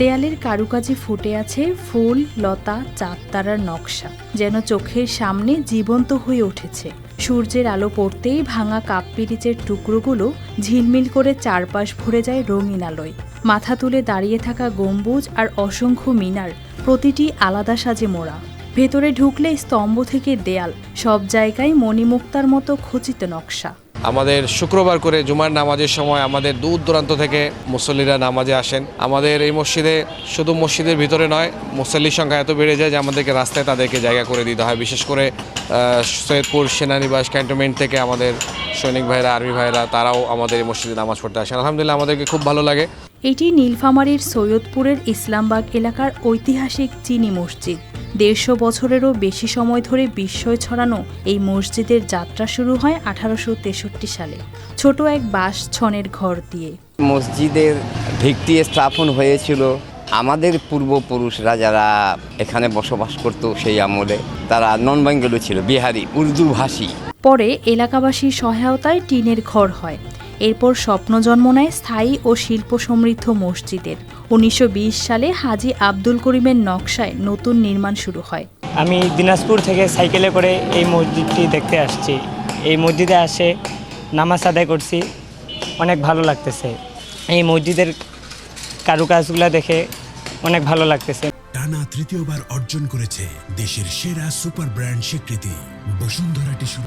দেয়ালের কারুকাজে ফুটে আছে ফুল, লতা, চাঁদ তারার নকশা, যেন চোখের সামনে জীবন্ত হয়ে উঠেছে। সূর্যের আলো পড়তেই ভাঙা কাপ পিরিচের টুকরোগুলো ঝিলমিল করে চারপাশ ভরে যায় রঙিন আলোয় মাথা তুলে দাঁড়িয়ে থাকা গম্বুজ আর অসংখ্য মিনার প্রতিটি আলাদা সাজে মোড়া। ভেতরে ঢুকলে স্তম্ভ থেকে দেয়াল, সব জায়গায় মণিমুক্তার মতো খচিত নকশা। আমাদের শুক্রবার করে জুমার নামাজের সময় আমাদের দূর দূরান্ত থেকে মুসল্লিরা নামাজে আসেন। আমাদের এই মসজিদে শুধু মসজিদের ভিতরে নয়, মুসল্লির সংখ্যা এত বেড়ে যায় যে আমাদেরকে রাস্তায় তাদেরকে জায়গা করে দিতে হয়। বিশেষ করে সৈয়দপুর সেনানিবাস ক্যান্টনমেন্ট থেকে আমাদের সৈনিক ভাইরা আর্মি ভাইরা, তারাও আমাদের এই মসজিদে নামাজ পড়তে আসেন। আলহামদুলিল্লাহ আমাদেরকে খুব ভালো লাগে। এটি নীলফামারীর সৈয়দপুরের ইসলামবাগ এলাকার ঐতিহাসিক চিনি মসজিদ। দেড়শো বছরেরও বেশি সময় ধরে বিস্ময় ছড়ানো এই মসজিদের যাত্রা শুরু হয় আঠারোশো তেষট্টি সালে। ছোট এক বাঁশ ছনের ঘর দিয়ে। মসজিদের ভিত্তি স্থাপন হয়েছিল। আমাদের পূর্বপুরুষরা যারা এখানে বসবাস করত সেই আমলে। তারা নন বেঙ্গলি ছিল বিহারি উর্দু ভাষী। পরে এলাকাবাসীর সহায়তায় টিনের ঘর হয়। এরপর স্বপ্ন জন্ম নেয় স্থায়ী ও শিল্প সমৃদ্ধ মসজিদের। উনিশশো বিশ সালে হাজি আব্দুল করিমের নকশায় নতুন নির্মাণ শুরু হয়। আমি দিনাজপুর থেকে সাইকেলে করে এই মসজিদটি দেখতে আসছি। এই মসজিদে আসে নামাজ আদায় করছি। অনেক ভালো লাগতেছে। এই মসজিদের কারুকাজগুলো দেখে অনেক ভালো লাগতেছে। টানা তৃতীয়বার অর্জন করেছে দেশের সেরা সুপার ব্র্যান্ড স্বীকৃতি বসুন্ধরা টিস্যু।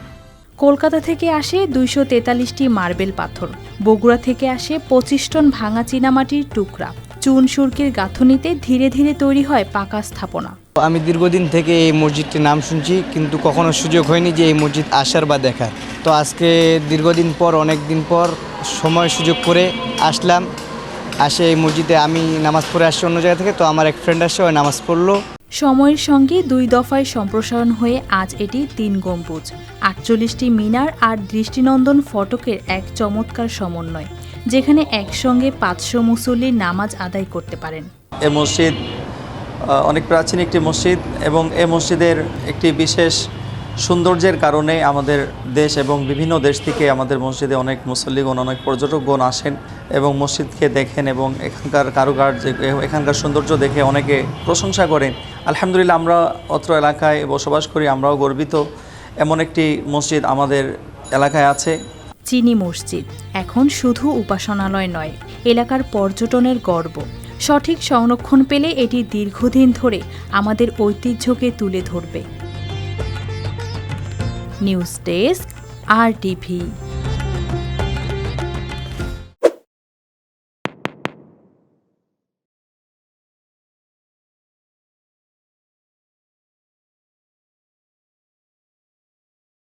কলকাতা থেকে আসে দুইশো তেতাল্লিশটি মার্বেল পাথর। বগুড়া থেকে আসে পঁচিশ টন ভাঙা চীনামাটির টুকরা। চুন সুরকির গাঁথনিতে ধীরে ধীরে তৈরি হয় পাকা স্থাপনা। আমি দীর্ঘদিন থেকে এই মসজিদটির নাম শুনছি, কিন্তু কখনো সুযোগ হয়নি যে এই মসজিদ আসার বা দেখার। তো আজকে দীর্ঘদিন পর, অনেক দিন পর সময় সুযোগ করে আসলাম। আসে এই মসজিদে আমি নামাজ পড়ে আসছি অন্য জায়গা থেকে, তো আমার এক ফ্রেন্ড আসছে ওই নামাজ পড়ল। সময়ের সঙ্গে দুই দফায় সম্প্রসারণ হয়ে আজ এটি তিন গম্বুজ। আটচল্লিশটি মিনার আর দৃষ্টিনন্দন ফটকের এক চমৎকার সমন্বয়, যেখানে একসঙ্গে পাঁচশো মুসল্লি নামাজ আদায় করতে পারেন। এ মসজিদ অনেক প্রাচীন একটি মসজিদ এবং এ মসজিদের একটি বিশেষ সৌন্দর্যের কারণে আমাদের দেশ এবং বিভিন্ন দেশ থেকে আমাদের মসজিদে অনেক মুসল্লিগণ, অনেক পর্যটকগণ আসেন এবং মসজিদকে দেখেন এবং এখানকার কারুকার্য, এখানকার সৌন্দর্য দেখে অনেকে প্রশংসা করেন। আলহামদুলিল্লাহ আমরা অত্র এলাকায় বসবাস করি, আমরাও গর্বিত। এমন একটি মসজিদ আমাদের এলাকায় আছে। চিনি মসজিদ। এখন শুধু উপাসনালয় নয়, এলাকার পর্যটনের গর্ব। সঠিক সংরক্ষণ পেলে এটি দীর্ঘদিন ধরে আমাদের ঐতিহ্যকে তুলে ধরবে। নিউজ ডেস্ক আর টিভি